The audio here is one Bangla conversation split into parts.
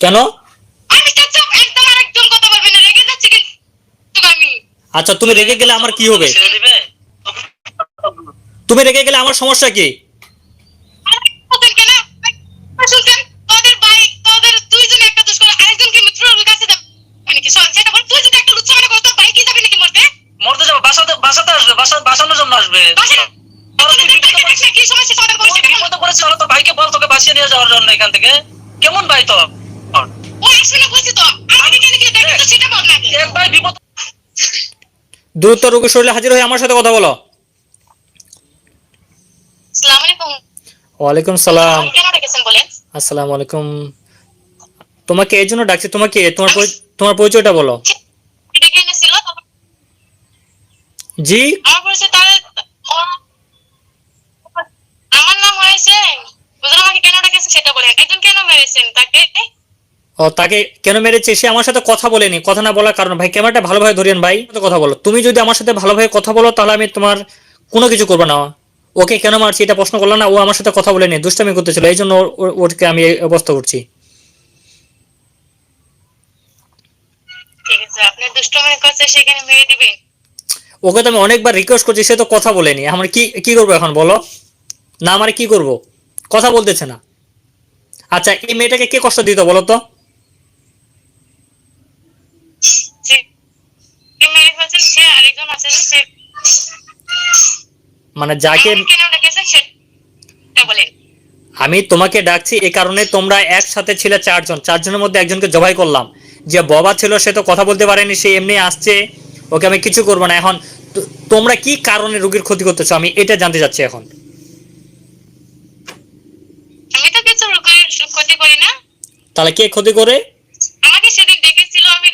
কেন? আমি তো চুপ একদম আরেকজন কথা বলবি না রেগে যাচ্ছি কিন্তু আমি। আচ্ছা তুমি রেগে গেলে আমার কি হবে? তুমি রেগে গেলে আমার সমস্যা কি? ভাইকে বল। তোকে বাঁচিয়ে নিয়ে যাওয়ার জন্য এখান থেকে। কেমন ভাই তো দ্রুত রোগী শরীরে হাজির হয়ে আমার সাথে কথা বলো। ওয়ালাইকুম সালাম। কেন আসসালামু আলাইকুম। তোমাকে এই জন্য ডাকছি তোমাকে তোমার তোমার পরিচয়টা বলো। ডেকে এনেছিল? তারপর জি। আমার নাম হয়েছে আমাকে কেন ডেকেছেন সেটা বলেন একজন কেন মেরেছেন তাকে? ও তাকে কেন মেরেছে? সে আমার সাথে কথা বলেনি। কথা না বলার কারণ। ভাই ক্যামেরাটা ভালোভাবে ধরিয়েন ভাই। কথা বলো। তুমি যদি আমার সাথে ভালোভাবে কথা বলো তাহলে আমি তোমার কোনো কিছু করব না। ওকে কেন মারছি এটা প্রশ্ন করল না। ও আমার সাথে কথা বলেনি দুষ্টামি করতেছিল। এই জন্য ওকে আমি এই অবস্থা করছি। মনে ওকে তো আমি অনেকবার রিকোয়েস্ট করছি সে তো কথা বলেনি। আমার কি কি করব এখন বলো? না আমার কি করব? কথা বলতেছে না। আচ্ছা এই মেয়েটাকে কে কষ্ট দিত বলো তো? কে মেরে ফেলছেন সে আরেকজন আছে যে সে মানে যাকে কেন ডেকেছেন সেটা বলেন আমি তোমাকে ডাকছি এই কারণে তোমরা একসাথে ছিলে চারজন। চারজনের মধ্যে একজনকে জবাই করলাম। যে বাবা ছিল সে তো কথা বলতে পারেনি সে এমনি আসছে। ওকে আমি কিছু করব না। এখন তোমরা কি কারণে রোগীর ক্ষতি করতেছো? আমি এটা জানতে চাচ্ছি এখন। আমি তো কিছু রোগের ক্ষতি করি না। তাহলে কে ক্ষতি করে আমাকে সেদিন ডেকেছিল আমি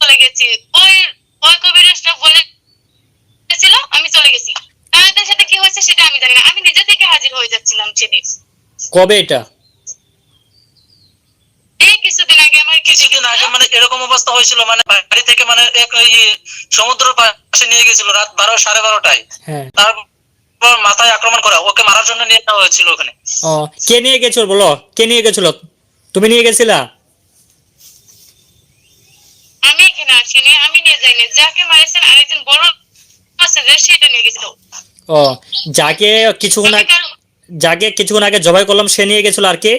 চলে গেছি ওই ওই কবিরাজটা বলেছিল আমি চলে গেছি তাদের সাথে কি হয়েছে সেটা আমি জানি না আমি নিজে থেকে সেদিন কবে এটা? এই কিছুদিন আগে আমার কিছুদিন আগে মানে এরকম অবস্থা হয়েছিল মানে বাড়ি থেকে মানে এক ওই সমুদ্রের পাশে নিয়ে গেছিল রাত বারো সাড়ে বারোটায়। হ্যাঁ। তারপর মাথায় আক্রমণ করা ওকে মারার জন্য নিয়ে যাওয়া হয়েছিল ওখানে। ও কে নিয়ে গেছিল বলো? কে নিয়ে গেছিল? তুমি নিয়ে গেছিলা? আমি এখানে আসিনি আমি নিয়ে যাইনি। যাকে মারেছেন আরেকজন বড় আছে যে সেটা নিয়ে গেছিল। ও যাকে কিছুক্ষণ যাকে কিছুক্ষণ আগে জবাই করলাম সে নিয়ে গেছিল আর কে?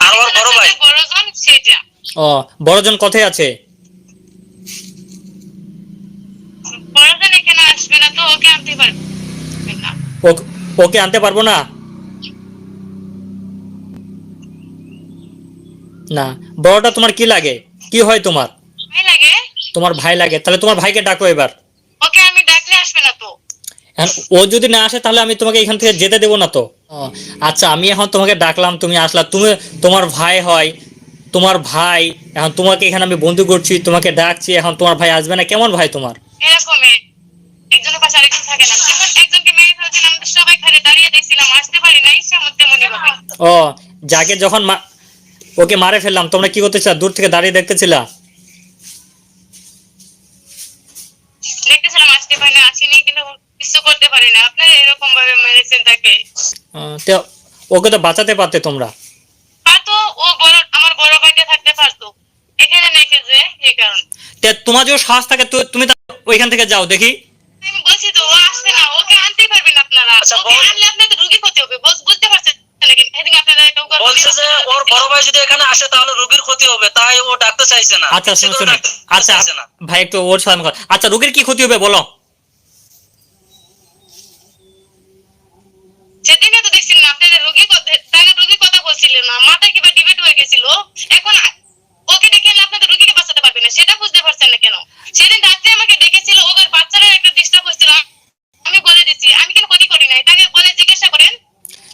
আর ওর বড় ভাই। বড়জন সেটা। ও বড়জন কোথায় আছে? বড়জন এখানে আসবে না তো ওকে আনতে পারবে না। ও- ওকে আনতে পারব না? না। বড়টা তোমার কি লাগে? কি হয় তোমার? ভাই লাগে? তোমার ভাই লাগে। তাহলে তোমার ভাইকে ডাকো এবার ওকে আমি ডাকলে আসবে না তো এখন ও যদি না আসে তাহলে আমি তোমাকে এখান থেকে যেতে দেবো না তো? আচ্ছা আমি এখন তোমাকে ডাকলাম তুমি আসলা তুমি তোমার ভাই হয় তোমার ভাই এখন তোমাকে এখানে আমি বন্ধু করছি তোমাকে ডাকছি এখন তোমার ভাই আসবে না কেমন ভাই তোমার? এরকমই একজনের পাশে আরেকজন থাকে না। যখন একজনকে মেরে ফেলছিলাম সবাই খালি দাঁড়িয়ে দেখছিলাম আসতে পারি না ইচ্ছা মধ্যে মনে ও যাকে যখন মা- ওকে মারে ফেললাম তোমরা কি করতেছিলা দূর থেকে দাঁড়িয়ে দেখতেছিলা কিছু করতে পারি না আপনারা এরকম ভাবে মেরেছেন তাকে। ওকে তো বাঁচাতে পারতে তোমরা। পারতো ও বড় আমার বড় ভাইটা থাকতে পারতো। এখানে নেখে যে এই কারণ। তে তোমার সাহস থাকে তুমি ওইখান থেকে যাও দেখি। আমি বলছি তো ও আসবে না ওকে আনতেই পারবেন আপনারা। আচ্ছা, ওকে আনলে আপনাদের রুগী ক্ষতি হবে বুঝ- বুঝতে পারছেন বলছে যে ওর বড় ভাই যদি এখানে আসে তাহলে রোগীর ক্ষতি হবে তাই ও ডাকতে চাইছে না। আচ্ছা আচ্ছা ভাই একটু ওর আচ্ছা রোগীর কি ক্ষতি হবে বলো। সেদিনে তো দেখছিলেন, আপনাদের তাকে কথা বলছিলেন না। কিবা ডিবেট হয়ে গেছিল? এখন ওকে ডেকে এলে আপনাদের রোগীকে বাঁচাতে পারবে না। সেটা বুঝতে পারছেন না কেন? সেদিন রাত্রে আমাকে ডেকেছিল ওদের বাচ্চারা একটা ডিস্টার্ব হয়েছিল। আমি বলে দিচ্ছি আমি কেন ক্ষতি করি নাই। তাকে বলে জিজ্ঞাসা করেন।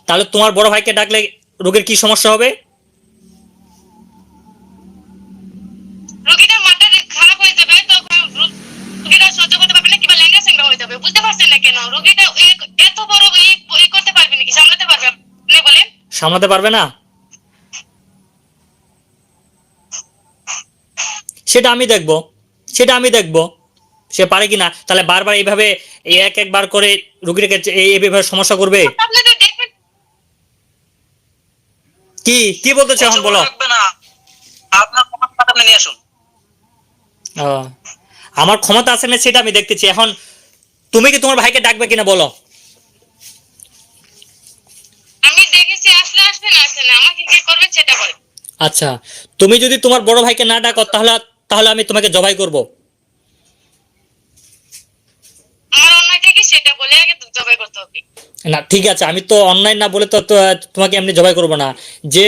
তাহলে তোমার বড় ভাইকে ডাকলে রোগের কি সমস্যা হবে রোগীটার মাথা খারাপ হয়ে যাবে তখন রো- রোগীটা সহ্য করতে পারবে না কিংবা ল্যাংড়া স্যাংড়া হয়ে যাবে বুঝতে পারছেন না কেন রোগীটা এ- এত বড় ই ই করতে পারবে নাকি সামলাতে পারবে আপনি বলেন সামলাতে পারবে না? সেটা আমি দেখব। সেটা আমি দেখব। সে পারে কিনা? তাহলে বারবার এইভাবে এক একবার করে এই এইভাবে সমস্যা করবে? কি? কি বলতেছো এখন বলো? আমার ক্ষমতা আছে না সেটা আমি দেখতেছি। এখন তুমি কি তোমার ভাইকে ডাকবে কিনা বলো আমি দেখেছি না আমাকে সেটা আচ্ছা তুমি যদি তোমার বড় ভাইকে না ডাকো তাহলে তাহলে আমি তোমাকে জবাই করব। আমার অন্যটা কি সেটা বলে আগে জবাই করতে হবে। না ঠিক আছে আমি তো অনলাইন না বলে তো তোমাকে এমনি জবাই করব না। যে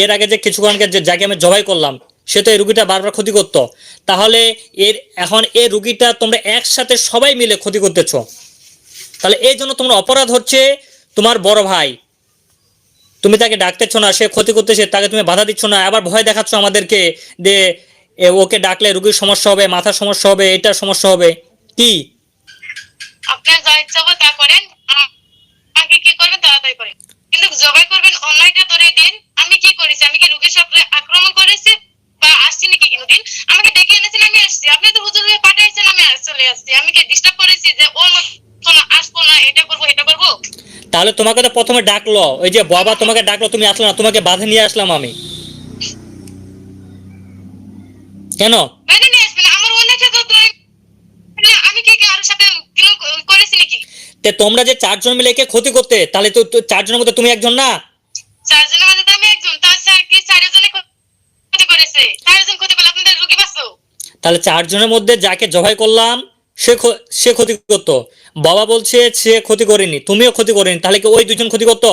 এর আগে যে কিছুক্ষণ আগে যে যাকে আমি জবাই করলাম সে তো এই রুগীটা বারবার ক্ষতি করতো। তাহলে এর এখন এই রুগীটা তোমরা একসাথে সবাই মিলে ক্ষতি করতেছো। তাহলে এই জন্য তোমরা অপরাধ হচ্ছে তোমার বড় ভাই। তুমি তাকে ডাকতেছ না, সে ক্ষতি করতেছে, তাকে তুমি বাধা দিচ্ছ না, আবার ভয় দেখাচ্ছ আমাদেরকে যে ওকে ডাকলে রুগীর সমস্যা হবে, মাথার সমস্যা হবে, এটার সমস্যা হবে। কি? আপনার যা ইচ্ছা তা করেন কি করবেন তাড়াতাড়ি করেন। কিন্তু জবাই করবেন অনলাইনটা ধরে দিন, আমি কি করেছি? আমি কি রুগীর সাথে আক্রমণ করেছি বা আসছি নাকি কোনোদিন আমাকে ডেকে এনেছেন আমি আসছি আপনি তো হুজুর হয়ে পাঠাইছেন আমি আস- চলে আসছি আমি কি ডিস্টার্ব করেছি যে ওর মতন আসব না এটা করব এটা করব তাহলে তোমাকে তো প্রথমে ডাকলো। ওই যে বাবা তোমাকে ডাকলো তুমি আসলে না তোমাকে বাধা নিয়ে আসলাম আমি। কেন? তোমরা যে চারজন মিলে একে ক্ষতি করতে তাহলে তো চারজনের মধ্যে তুমি একজন না? চারজনের মধ্যে আমি একজন তার স্যার কি চারজনে ক্ষতি করেছে? চারজন ক্ষতি করলে আপনাদের রুগী বাঁচো তাহলে চারজনের মধ্যে যাকে জবাই করলাম সে সে ক্ষতি করতো। বাবা বলছে সে ক্ষতি করেনি তুমিও ক্ষতি করেনি তাহলে কি ওই দুজন ক্ষতি করতো?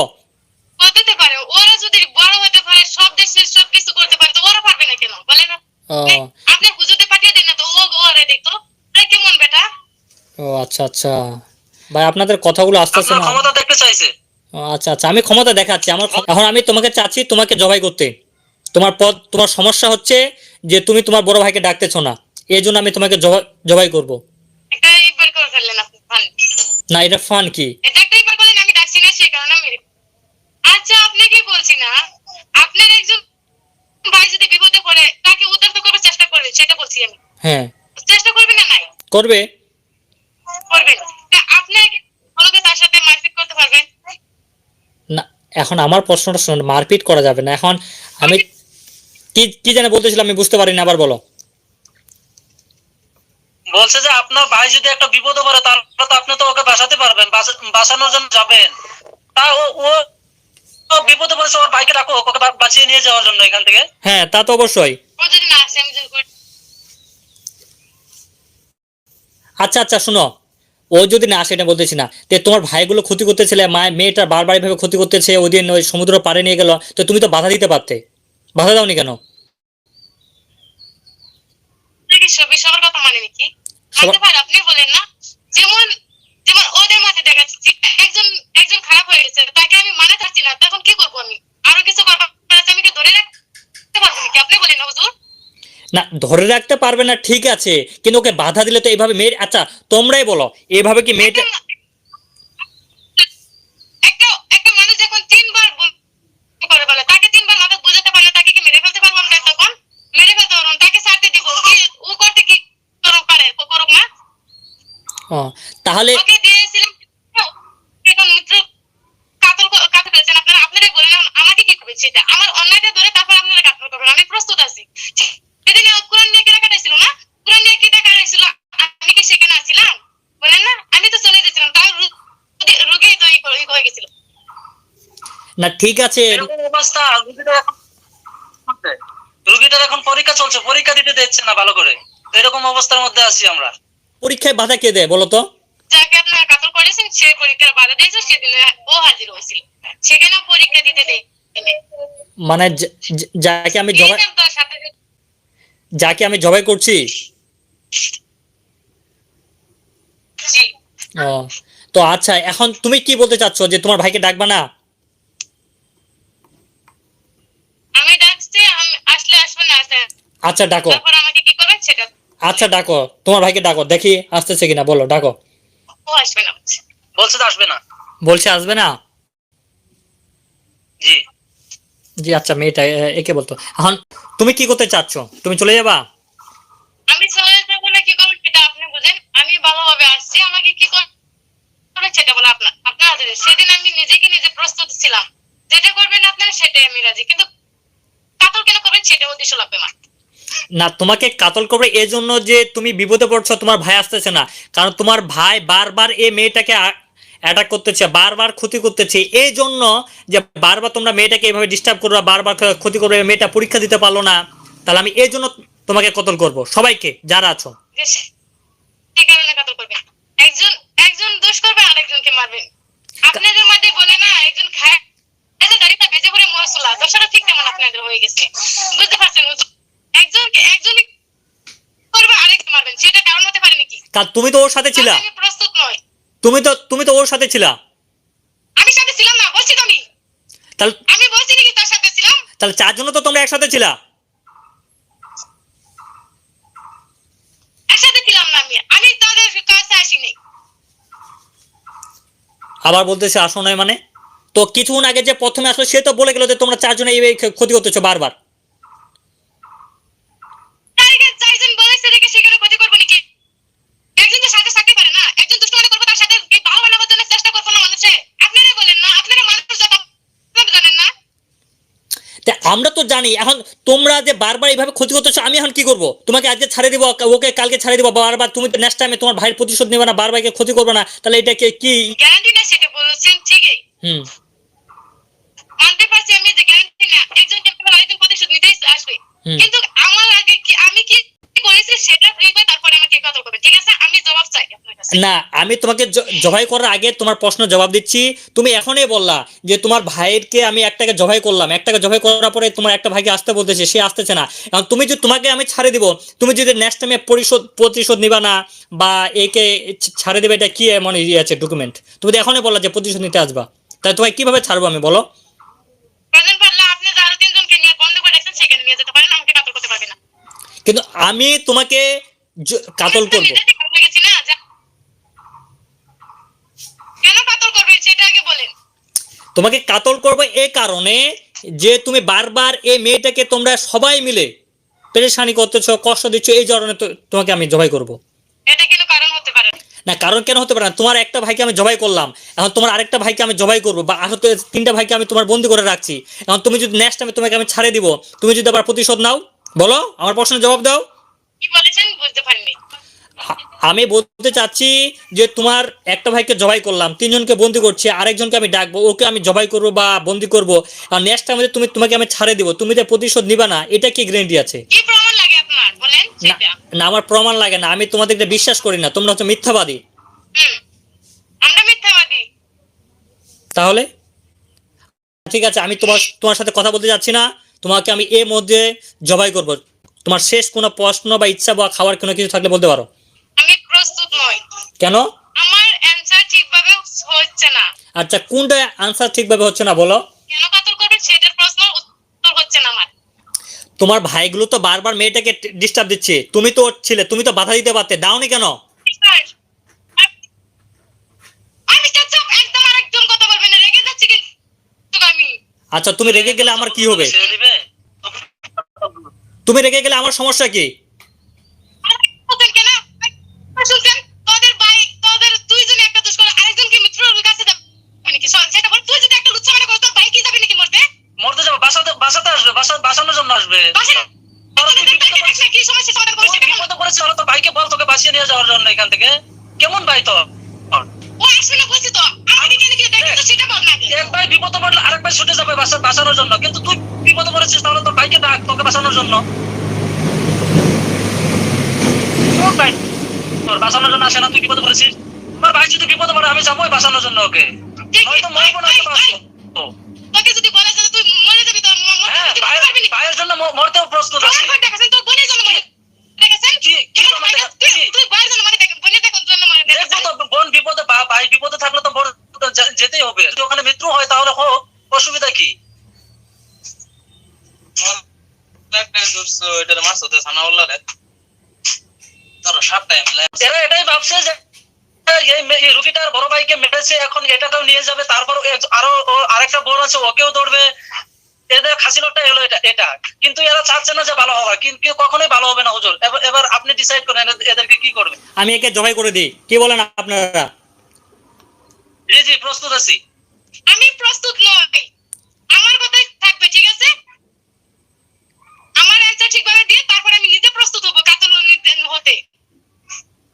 করতে পারে ওরা যদি বড় হতে পারে সব দেশে সব কিছু করতে পারে তো ওরা পারবে না কেন? বলে না। ও। আপনি হুজুরতে পাঠিয়ে দিন না তো ও ওরে দেখতো। আরে কেমন বেটা? ও আচ্ছা আচ্ছা। ভাই আপনাদের কথাগুলো আপনার না। ক্ষমতা দেখতে চাইছে? ও, আচ্ছা আচ্ছা আমি ক্ষমতা দেখাচ্ছি। আমার এখন আমি তোমাকে চাচ্ছি তোমাকে জবাই করতে। তোমার পদ তোমার সমস্যা হচ্ছে যে তুমি তোমার বড় ভাইকে ডাকতেছো না। এই জন্য আমি তোমাকে জবাই জবাই করব একটা ইবার করে ফেললেন আপনি ফান না এটা ফান কি? এটা একটা ইবার বলেন আমি ডাকছি না সেই কারণে আমি আচ্ছা আপনি কি বলছি না? আপনার একজন ভাই যদি বিপদে পড়ে তাকে উদ্ধার তো করার চেষ্টা করবে সেটা বলছি আমি। হ্যাঁ। চেষ্টা করবে না নাই? করবে। করবে। তা আপনি কি কোনোকে তার সাথে মারপিট করতে পারবেন? না এখন আমার প্রশ্নটা শুনুন মারপিট করা যাবে না। এখন আমি কি কি জানে বলতেছিলাম আমি বুঝতে পারিনি আবার বলো। বলছে যে আপনার ভাই যদি একটা বিপদে পড়ে তাহলে তো আপনি তো ওকে বাঁচাতে পারবেন বাঁচানোর জন্য যাবেন। তা ও ও ও বিপদে পড়েছে ওর ভাইকে ডাকো ওকে বাঁচিয়ে নিয়ে যাওয়ার জন্য এখান থেকে। হ্যাঁ তা তো অবশ্যই। আচ্ছা আচ্ছা শুনো। ও যদি না আসে এটা বলতেছি না। তে তোমার ভাইগুলো ক্ষতি করতেছিলে মা মেয়েটা বারবার এভাবে ক্ষতি করতেছে ওই দিন ওই সমুদ্র পাড়ে নিয়ে গেল তো তুমি তো বাধা দিতে পারতে। বাধা দাওনি কেন? সবার কথা মানে নাকি আপনি বলেন না। যেমন যেমন ওদের মাঝে দেখাচ্ছে যে একজন একজন খারাপ হয়ে গেছে তাকে আমি মানে না তখন কি করব আমি? আরও কিছু করব আমি কি ধরে রাখতে পারব নাকি? আপনি বলেন না হুজুর। না ধরে রাখতে পারবে না ঠিক আছে কিন্তু ওকে বাধা দিলে তো এইভাবে মেয়ে আচ্ছা তোমরাই বলো এভাবে কি মেয়েটা একটা একটা মানুষ যখন তিনবার ভুল করে বলে তাকে তিনবার মাথা বুঝাতে পারলে তাকে কি মেরে ফেলতে পারব আমরা তখন মেরে ফেলতে পারব না, তাকে ছাড়তে দিব কি ও করতে কি করুক পারে ও করুক না ও, তাহলে ওকে দিয়েছিলাম এখন মিত্র কাতল ক- কাতল করেছেন আপনারা আপনারাই বলেন আম- আমাকে কি করবে সেটা আমার অন্যায়টা ধরে তারপর আপনারা কাতল করবেন। আমি প্রস্তুত আছি। সেদিন কোরআন নিয়ে কেনা কাটাইছিল না? কোরআন নিয়ে কেনা কাটাইছিল আমি কি সেখানে আছিলাম? বলেন না আমি তো চলে গেছিলাম। রুগী তো হয়ে গেছিল। না ঠিক আছে। এরকম অবস্থা রুগীটার এখন রুগীটার এখন পরীক্ষা চলছে। পরীক্ষা দিতে দিচ্ছে না ভালো করে। এরকম অবস্থার মধ্যে আছি আমরা। পরীক্ষায় বাধা কে দেয় বলো তো? যাকে আপনারা কাতল করেছেন সে পরীক্ষার বাধা দিয়েছে সেদিন ও হাজির হয়েছিল। সেখানে পরীক্ষা দিতে দেয় মানে যাকে আমি জবাই যাকে আমি জবাই করছি? ও তো আচ্ছা এখন তুমি কি বলতে চাচ্ছ যে তোমার ভাইকে ডাকবা না? আমি ডাকছি আসলে আসবে না আচ্ছা ডাকো তারপর আমাকে কি করবেন সেটা আচ্ছা ডাকো। তোমার ভাইকে ডাকো। দেখি আসতেছে কিনা। বলো ডাকো। ও আসবে না বলছে। তো আসবে না। বলছে আসবে না? জি। জি আচ্ছা মেয়েটা একে বলতো। এখন তুমি কি করতে চাচ্ছ? তুমি চলে যাবা? আমি চলে যাব না কি করবেন সেটা আপনি বুঝেন। আমি ভালোভাবে আসছি আমাকে কি করবেন সেটা বলে আপনার আপনার হাতে। সেদিন আমি নিজেকে নিজে প্রস্তুত ছিলাম। যেটা করবেন আপনার সেটাই আমি রাজি। কিন্তু কাতল কেন করবেন সেটা উদ্দেশ্য লাগবে আমার না, তোমাকে কাতল করবে এই জন্য যে তুমি বিপদে পড়ছো, তোমার ভাই আসতেছে না। কারণ তোমার ভাই বারবার এই মেয়েটাকে অ্যাটাক করতেছে, বারবার ক্ষতি করতেছে। এই জন্য যে বারবার তোমরা মেয়েটাকে এভাবে ডিস্টার্ব করবে, বারবার ক্ষতি করবে, মেয়েটা পরীক্ষা দিতে পারল না, তাহলে আমি এই জন্য তোমাকে কতল করব। সবাইকে, যারা আছো। একজন একজন দোষ করবে, আরেকজনকে মারবেন আপনাদের মধ্যে বলে না, একজন খায় গাড়িটা বেজে পড়ে মরসুলা দশটা ঠিক তেমন আপনাদের হয়ে গেছে। বুঝতে পারছেন হুজুর? একজনকে একজন করবে আরেকজন মারবেন। সেটা কারণ হতে পারে নাকি? তা তুমি তো ওর সাথে ছিলা। আমি প্রস্তুত নই। তুমি তো তুমি তো ওর সাথে ছিলা। আমি সাথে ছিলাম না বলছি তো আমি। তাহলে আমি বলছি নাকি তার সাথে ছিলাম? তাহলে চারজন তো তোমরা একসাথে ছিলা। একসাথে ছিলাম না আমি। আমি তাদের কাছে আসিনি। আবার বলতেছে আসো নয় মানে। তো কিছুক্ষণ আগে যে প্রথমে আসলো সে তো বলে গেল যে তোমরা চারজনে এই ক্ষতি করতেছো বারবার তারিখে চারজন বলেছে দেখে সেখানে ক্ষতি করব নাকি একজন তো সাথে থাকতে পারে না একজন দুষ্টুমানি করব তার সাথে এই ভালো বানাবার জন্য চেষ্টা করব না মানুষে আপনারাই বলেন না আপনারা মানুষ যত আপনারা জানেন না তা আমরা তো জানি এখন তোমরা যে বারবার এইভাবে ক্ষতি করতেছো আমি এখন কি করব? তোমাকে আজকে ছাড়ে দিব ওকে কালকে ছাড়ে দিব বারবার তুমি তো নেক্সট টাইমে তোমার ভাইয়ের প্রতিশোধ নেবে না বারবার ক্ষতি করবে না তাহলে এটাকে কি গ্যারান্টি না সেটা বলছেন ঠিকই। হুম। মানতে পারছি আমি যে গ্যারান্টি না একজন আরেকজন প্রতিশোধ নিতেই আসবে। কিন্তু আমার আগে কি আমি কি করেছি সেটা দেখবে তারপরে আমাকে কত করবে ঠিক আছে? আমি জবাব চাই। না আমি তোমাকে জবাই করার আগে তোমার প্রশ্ন জবাব দিচ্ছি। তুমি এখনই বললা যে তোমার ভাইয়েরকে আমি একটাকে জবাই করলাম। একটাকে জবাই করার পরে তোমার একটা ভাইকে আসতে বলতেছে সে আসতেছে না। এখন তুমি যদি তোমাকে আমি ছাড়ে দিব তুমি যদি নেক্সট টাইমে পরিশোধ প্রতিশোধ নিবা না বা একে ছাড়ে দেবে এটা কি এমন ইয়ে আছে ডকুমেন্ট তুমি তো এখনই বললা যে প্রতিশোধ নিতে আসবা তাই তোমায় কীভাবে ছাড়বো আমি বলো? কিন্তু আমি তোমাকে কাতল আরও তিনজনকে নিয়ে বন্ধ করে রাখছেন সেখানে নিয়ে যেতে পারেন আমাকে কাতল করতে পারবে না কিন্তু আমি তোমাকে জ- কাতল আমি তো করব নিজে থেকে ভুলে গেছি না যে- কেন কাতল করবেন সেটা আগে বলেন তোমাকে কাতল করব এই কারণে যে তুমি বারবার এই মেয়েটাকে তোমরা সবাই মিলে পেরেশানি করতেছো কষ্ট দিচ্ছ এই কারণে তোমাকে আমি জবাই করব। এটা কিন্তু কারণ হতে পারে। না। কারণ কেন হতে পারে না? তোমার একটা ভাইকে আমি জবাই করলাম। এখন তোমার আরেকটা ভাইকে আমি জবাই করব বা আরও তিনটা ভাইকে আমি তোমার বন্দি করে রাখছি। এখন তুমি যদি নেক্সট টাইমে তোমাকে আমি ছাড়ে দিব তুমি যদি আবার প্রতিশোধ নাও বলো? আমার প্রশ্নের জবাব দাও। কি বলেছেন? বুঝতে পারিনি। আমি বলতে চাচ্ছি যে তোমার একটা ভাইকে জবাই করলাম তিনজনকে বন্দি করছি আরেকজনকে আমি ডাকবো ওকে আমি জবাই করব বা বন্দি করব আর নেক্সট টাইমে তুমি তোমাকে আমি ছাড়ে দিব তুমি তো প্রতিশোধ নিবা না এটা কি গ্যারেন্টি আছে? না আমার প্রমাণ লাগে না আমি তোমাদেরকে বিশ্বাস করি না তোমরা হচ্ছে মিথ্যাবাদী। হুম আমরা মিথ্যাবাদী। তাহলে? ঠিক আছে আমি তোমার তোমার সাথে কথা বলতে যাচ্ছি না তোমাকে আমি এর মধ্যে জবাই করব। তোমার শেষ কোনো প্রশ্ন বা ইচ্ছা বা খাওয়ার কোনো কিছু থাকলে বলতে পারো। কেন? আমার অ্যান্সার ঠিকভাবে হচ্ছে না। আচ্ছা কোনটা আনসার ঠিকভাবে হচ্ছে না বলো? কেন কাতল করবেন সেটার প্রশ্ন উত্তর হচ্ছে না আমার। তোমার ভাইগুলো তো বারবার মেয়েটাকে ডিস্টার্ব দিচ্ছে। তুমি তো ছিলে তুমি তো বাধা দিতে পারতে দাওনি কেন? স্যার, আমি চাচ্ছি একদম আরেকদম কথা বলবেন না রেগে যাচ্ছি কিন্তু আমি। আচ্ছা তুমি রেগে গেলে আমার কি হবে? তুমি রেগে গেলে আমার সমস্যা কি আর বলছেন কেন শুনছেন তোদের ভাই তোদের দুইজনে একটা দুষ্কর আরেকজনকে মিত্রর কাছে যাবে নাকি শোন, সেটা বল তুই যদি একটা লুচ্ছা মানে করো তোর ভাই কি যাবে নাকি মরতে মরতে যাবে বাসাতে বাসাতে আসবে বাসা বাঁচানোর জন্য আসবে বাসে তোরা তুই বিপদে পড়েছিস। কি সমস্যা সমাধান তুই করছে বিপদে পড়েছিস, ওরা তো ভাইকে বল তোকে বাঁচিয়ে নিয়ে যাওয়ার জন্য এখান থেকে কেমন ভাই তো ও আসবে না বলছি তো আমাকে কেন কি দেখে তো সেটা বল না আগে। এক ভাই বিপদে পড়লে আরেক ভাই ছুটে যাবে বাসা বাঁচানোর জন্য কিন্তু তুই বিপদে পড়েছিস তাহলে তোর ভাইকে ডাক তোকে বাঁচানোর জন্য কোন ভাই তোর বাঁচানোর জন্য আসে না তুই বিপদে পড়েছিস আমার ভাই যদি বিপদে পড়ে আমি যাবোই বাঁচানোর জন্য ওকে। হয়তো মরবো না। তোকে যদি বলে তুই মরে যাবি তো ভাইয়ের- জন্য মরতেও প্রস্তুত আছি। তোর বোনের জন্য মরে বোন বিপদে ভাই বিপদে থাকলে তো যেতেই হবে। যদি ওখানে মৃত্যু হয় তাহলে হোক অসুবিধা কি? এরা এটাই ভাবছে যে এই বড় ভাইকে মেরেছে এখন এটাকেও নিয়ে যাবে তারপর আরও আরেকটা বোন আছে ওকেও এদের এটা এটা। কিন্তু এরা চাচ্ছে না যে ভালো হবে কিন্তু কখনোই ভালো হবে না হুজুর। এবার আপনি ডিসাইড করেন এদেরকে কি করবে। আমি একে জবাই করে দিই। কি বলেন আপনারা? জি জি প্রস্তুত আছি। আমি প্রস্তুত নই। আমার কথাই থাকবে ঠিক আছে? আমার অ্যানসার ঠিকভাবে দিয়ে তারপর আমি নিজে প্রস্তুত হব কাতর হতে।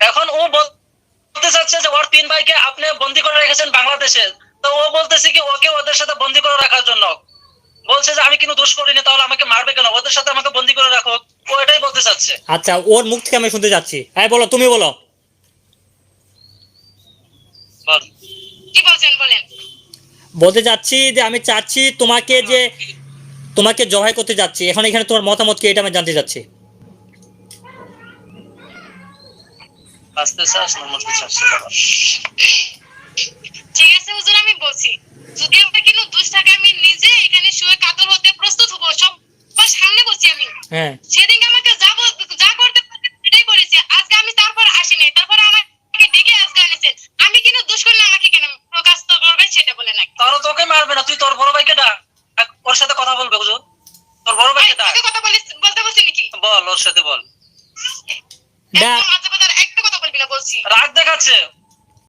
এখন ও বলতে চাচ্ছে যে ওর তিন ভাইকে আপনি বন্দি করে রেখেছেন বাংলাদেশে। তো ও বলতেছে কি ওকে ওদের সাথে বন্দি করে রাখার জন্য। বলছে যে আমি কিন্তু দোষ করিনি তাহলে আমাকে মারবে কেন? ওদের সাথে আমাকে বন্দি করে রাখো। ও এটাই বলতে চাচ্ছে। আচ্ছা ওর মুখ থেকে আমি শুনতে চাচ্ছি হ্যাঁ বলো তুমি বলো। কি বলছেন বলেন? বলতে চাচ্ছি যে আমি চাচ্ছি তোমাকে যে তোমাকে জবাই করতে যাচ্ছি। এখন এখানে তোমার মতামত কি এটা আমি জানতে চাচ্ছি। আসতে চাস না মরতে চাস? ঠিক আছে হুজুর আমি বলছি যদি আমরা কিন্তু দুশ টাকা আমি নিজে এখানে শুয়ে কাতর হতে প্রস্তুত হব সব সামনে বলছি আমি। হ্যাঁ।